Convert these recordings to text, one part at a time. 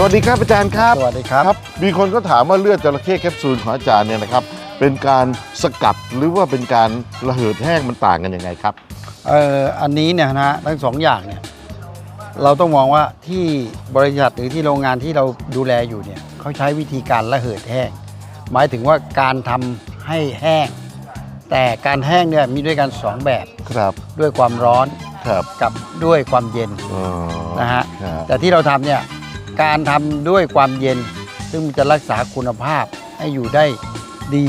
สวัสดีครับอาจารย์ครับสวัสดีครับครับ มีคนก็ถามว่าเลือดจระเข้แคปซูลของอาจารย์เนี่ยนะครับ เป็นการสกัดหรือว่าเป็นการระเหิดแห้งมันต่างกันยังไงครับเอ่ออันนี้เนี่ยนะฮะทั้งสองอย่างเนี่ยเราต้องมองว่าที่บริษัทหรือที่โรงงานที่เราดูแลอยู่เนี่ยเขาใช้วิธีการระเหิดแห้ง หมายถึงว่าการทำให้แห้ง แต่การแห้งเนี่ยมีด้วยกันสองแบบครับด้วยความร้อนครับกับด้วยความเย็นอ๋อนะฮะครับแต่ที่เราทำเนี่ย การทำด้วยความเย็น ซึ่งมันจะรักษาคุณภาพให้อยู่ได้ดี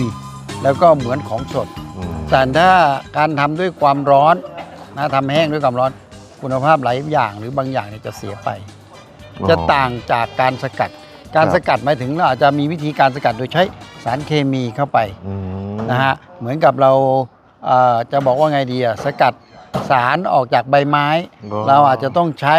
แล้วก็เหมือนของสด อืมแต่ถ้าการทำด้วยความร้อนนะทำแห้งด้วยความร้อนคุณภาพหลายอย่างหรือบางอย่างเนี่ยจะเสียไป จะต่างจากการสกัด การสกัดหมายถึงเราอาจจะมีวิธีการสกัดโดยใช้สารเคมีเข้าไปอืมนะฮะเหมือนกับเราเอ่อจะบอกว่าไงดีอะสกัดสารออกจากใบไม้ เราอาจจะต้องใช้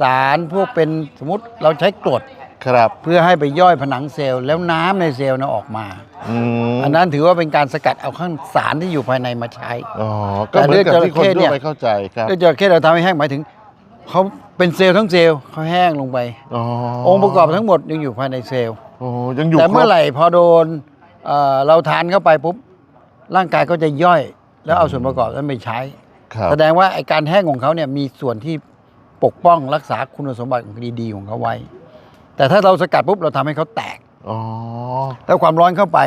สารพวกเป็นสมมติเราใช้กรดครับเพื่อให้ไปย่อยผนังเซลล์แล้วน้ำในเซลล์นะออกมา อืมอันนั้นถือว่าเป็นการสกัดเอาข้างสารที่อยู่ภายในมาใช้ อ๋อก็เหมือนกับที่คนแต่เลือดจระเข้เนี่ทั่วยไปเข้าใจครับก็จะแค่เราทำให้แห้งหมายถึงเขาเป็นเซลล์ทั้งเซลล์เขาแห้งลงไป อ๋อองค์ประกอบทั้งหมดยังอยู่ภายในเซลล์ โอ้ยังอยู่แต่เมื่อครบไหร่พอโดนเอ่อเราทานเข้าไปปุ๊บร่างกายก็จะย่อยแล้วเอาส่วนประกอบนั้นไปใช้ ครับ แสดงว่าไอการแห้งของเขาเนี่ยมีส่วนที่ ปกป้องรักษาคุณสมบัติของดีๆของเขาไว้ แต่ถ้าเราสกัดปุ๊บเราทำให้เขาแตกอ๋อแล้วความร้อนเข้าไป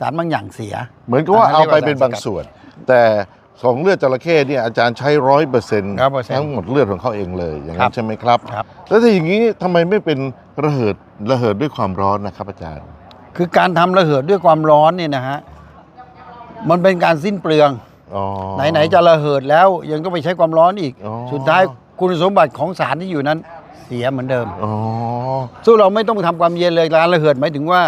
สารบางอย่างเสีย เหมือนกับว่าอันนั้เอานไปเรียกว่าเป็นบางสารสกัดส่วน แต่ของเลือดจระเข้เนี่ยอาจารย์ใช้ร้อยเปอร์เซ็นต์100%ทั้งหมดเลือดของเขาเองเลยอย่างครันั้นบใช่ไหมครับครับ แล้วถ้าอย่างนี้ทำไมไม่เป็นระเหิดระเหิดด้วยความร้อนนะครับอาจารย์ คือการทำระเหิดด้วยความร้อนเนี่ยนะฮะมันเป็นการสิ้นเปลืองอ๋อไหนๆจะระเหิดแล้วยังก็ไปใช้ความร้อนอีกอ๋อสุดท้าย คุณสมบัติของสารที่อยู่นั้นเสียเหมือนเดิมอ๋อ สู้เราไม่ต้องทำความเย็นเลยการระเหิดหมายถึงว่า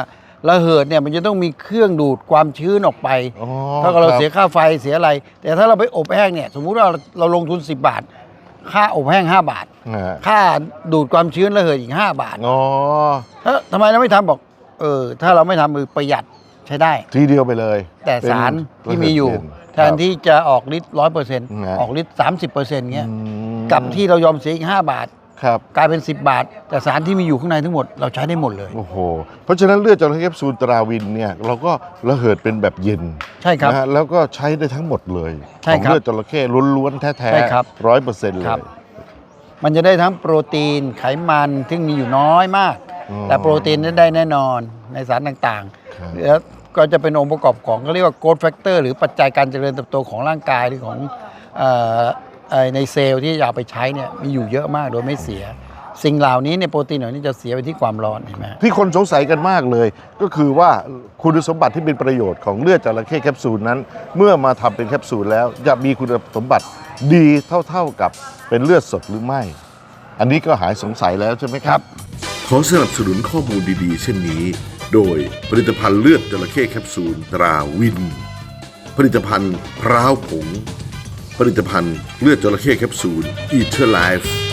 ระเหิดเนี่ยมันจะต้องมีเครื่องดูดความชื้นออกไป อ๋อถ้าเราคบเสียค่าไฟเสียอะไร แต่ถ้าเราไปอบแห้งเนี่ยสมมุติว่าเราลงทุน 10 บาท ค่าอบแห้ง 5 บาท นะฮะค่าดูดความชื้นระเหิดอีก 5 บาทอ๋อ เอ้อทำไมเราไม่ทำบอกเออถ้าเราไม่ทำมือประหยัดใช้ได้ ทีเดียวไปเลยแต่เป็นสารที่มีอยู่ระเหิดแทนที่จะออกฤทธิ์ร้อยเปอร์เซ็นต์นะ ออกฤทธิ์สามสิบเปอร์เซ็นต์เงี้ย อืม กับที่เรายอมเสียอีกห้าบาท ครับ กลายเป็น 10 บาท แต่สารที่มีอยู่ข้างในทั้งหมดเราใช้ได้หมดเลย โอ้โห เพราะฉะนั้นเลือดจระเข้แคปซูลตราวินเนี่ยเราก็ระเหิดเป็นแบบเย็นใช่ครับนะฮะแล้วก็ใช้ได้ทั้งหมดเลยใช่ของครับเลือดจระเข้ล้วนๆแท้ใช่ครับร้อยเปอร์เซ็นต์เลครับ ย มันจะได้ทั้งโปรตีนไขมันซึ่งมีอยู่น้อยมาก อ๋อแต่โปรตีนนั้นได้แน่นอนในสารต่างครับ ๆแล้วก็จะเป็นองค์ประกอบของก็เรียกว่า growth factor หรือปัจจัยการเจริญเติบโตของร่างกายหรือของเอ่อเอ่อ ในเซลล์ที่จะเอาไปใช้เนี่ยมีอยู่เยอะมากโดยไม่เสีย สิ่งเหล่านี้เนี่ยโปรตีนเหล่านี้จะเสียไปที่ความร้อนเห็นไหมที่คนสงสัยกันมากเลย ก็คือว่าคุณสมบัติที่เป็นประโยชน์ของเลือดจระเข้แคปซูลนั้น เมื่อมาทำเป็นแคปซูลแล้วจะมีคุณสมบัติดีเท่าๆกับเป็นเลือดสดหรือไม่ อันนี้ก็หายสงสัยแล้วใช่ไหมครับ ขอสนับสนุนข้อมูลดีๆ เช่นนี้ โดยผลิตภัณฑ์เลือดจระเข้แคปซูลตราวิน ผลิตภัณฑ์พร้าวผง ผลิตภัณฑ์เลือดจระเข้แคปซูลอีเทอร์ไลฟ์